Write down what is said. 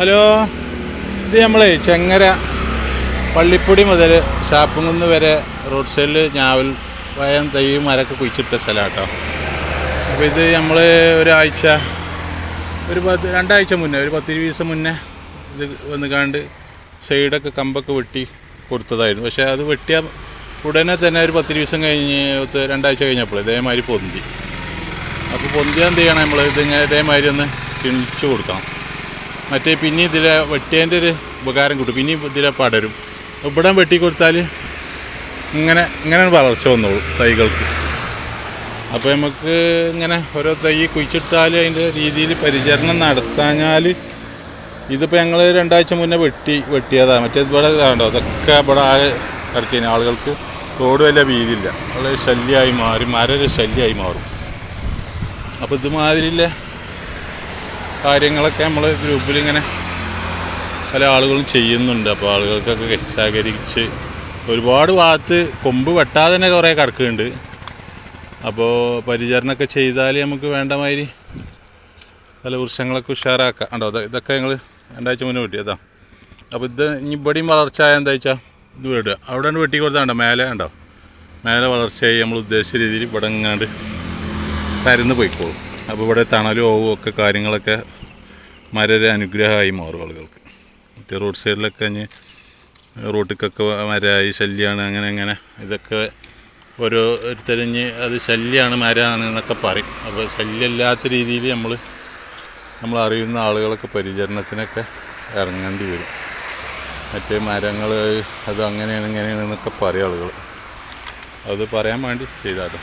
Hello ഇത് നമ്മളെ ചെങ്ങര പള്ളിപ്പൊടി മുതൽ ഷാപ്പുംകുന്ന് വരെ റോഡ് സൈഡിൽ ഞാവൽ വയം തൈ മരമൊക്കെ കുഴിച്ചിട്ട സ്ഥലമാണ് കേട്ടോ അപ്പോൾ ഇത് നമ്മൾ ഒരാഴ്ച ഒരു പത്ത് രണ്ടാഴ്ച മുന്നേ ഒരു പത്തിരുപത് ദിവസം മുന്നേ ഇത് വന്ന് കണ്ട് സൈഡൊക്കെ കമ്പൊക്കെ വെട്ടി കൊടുത്തതായിരുന്നു. പക്ഷേ അത് വെട്ടിയ ഉടനെ തന്നെ ഒരു പത്ത് ദിവസം കഴിഞ്ഞ് രണ്ടാഴ്ച കഴിഞ്ഞപ്പോൾ ഇതേമാതിരി പൊന്തി. അപ്പോൾ പൊന്തിയാൽ എന്ത് ചെയ്യണം നമ്മൾ ഇത് ഇതേമാതിരി ഒന്ന് കിണിച്ചു കൊടുക്കണം. മറ്റേ പിന്നെ ഇതിലെ വെട്ടിയതിന്റെ ഒരു ഉപകാരം കിട്ടും. പിന്നെ ഇതിലെ പടരും. ഇവിടെ വെട്ടി കൊടുത്താൽ ഇങ്ങനെ ഇങ്ങനെ വളർച്ച വന്നോളൂ തൈകൾക്ക്. അപ്പോൾ നമുക്ക് ഇങ്ങനെ ഓരോ തൈ കുഴിച്ചിട്ടാൽ അതിന്റെ രീതിയിൽ പരിചരണം നടത്താഞ്ഞാൽ ഇതിപ്പോൾ ഞങ്ങൾ രണ്ടാഴ്ച മുന്നേ വെട്ടി വെട്ടിയതാണ് മറ്റേ ഇവിടെ കണ്ടോ അതൊക്കെ ഇവിടെ ആകെ കിടക്കിന് ആളുകൾക്ക് റോഡ് വല്ല വീതിയില്ല വളരെ ശല്യമായി മാറി മരം ശല്യമായി മാറും. അപ്പോൾ ഇതുമാതിരിയുള്ള കാര്യങ്ങളൊക്കെ നമ്മൾ ഗ്രൂപ്പിൽ ഇങ്ങനെ പല ആളുകളും ചെയ്യുന്നുണ്ട്. അപ്പോൾ ആളുകൾക്കൊക്കെ സഹകരിച്ച് ഒരുപാട് ഭാഗത്ത് കൊമ്പ് വെട്ടാതെ തന്നെ കുറേ കറക്കുന്നുണ്ട് അപ്പോൾ പരിചരണമൊക്കെ ചെയ്താൽ നമുക്ക് വേണ്ട മാതിരി പല വൃക്ഷങ്ങളൊക്കെ ഉഷാറാക്കാം. ഉണ്ടോ ഇതൊക്കെ ഞങ്ങൾ രണ്ടാഴ്ച മുന്നേ വെട്ടിയതാ. അപ്പോൾ ഇത് ഇനി ഇവിടെയും വളർച്ചയായ എന്താ വെച്ചാൽ ഇത് വിടുക അവിടെ വെട്ടി കൊടുത്താണ്ടോ മേലെ ഉണ്ടോ മേലെ വളർച്ചയായി നമ്മൾ ഉദ്ദേശിച്ച രീതിയിൽ ഇവിടെ ഇങ്ങാണ്ട് തരുന്ന് പോയിക്കോളും. അപ്പോൾ ഇവിടെ തണലും ഓവും ഒക്കെ കാര്യങ്ങളൊക്കെ മരൊരു അനുഗ്രഹമായി മാറും ആളുകൾക്ക്. മറ്റേ റോഡ് സൈഡിലൊക്കെ ഇനി റോട്ടിക്കൊക്കെ മരമായി ശല്യമാണ് അങ്ങനെ അങ്ങനെ. ഇതൊക്കെ ഓരോരുത്തരിഞ്ഞ് അത് ശല്യമാണ് മരമാണ് എന്നൊക്കെ പറയും. അപ്പോൾ ശല്യമില്ലാത്ത രീതിയിൽ നമ്മൾ നമ്മൾ അറിയുന്ന ആളുകളൊക്കെ പരിചരണത്തിനൊക്കെ ഇറങ്ങേണ്ടി വരും. മറ്റേ മരങ്ങൾ അത് അങ്ങനെയാണ് ഇങ്ങനെയാണ് എന്നൊക്കെ പറയും ആളുകൾ അത് പറയാൻ വേണ്ടി ചെയ്താലോ?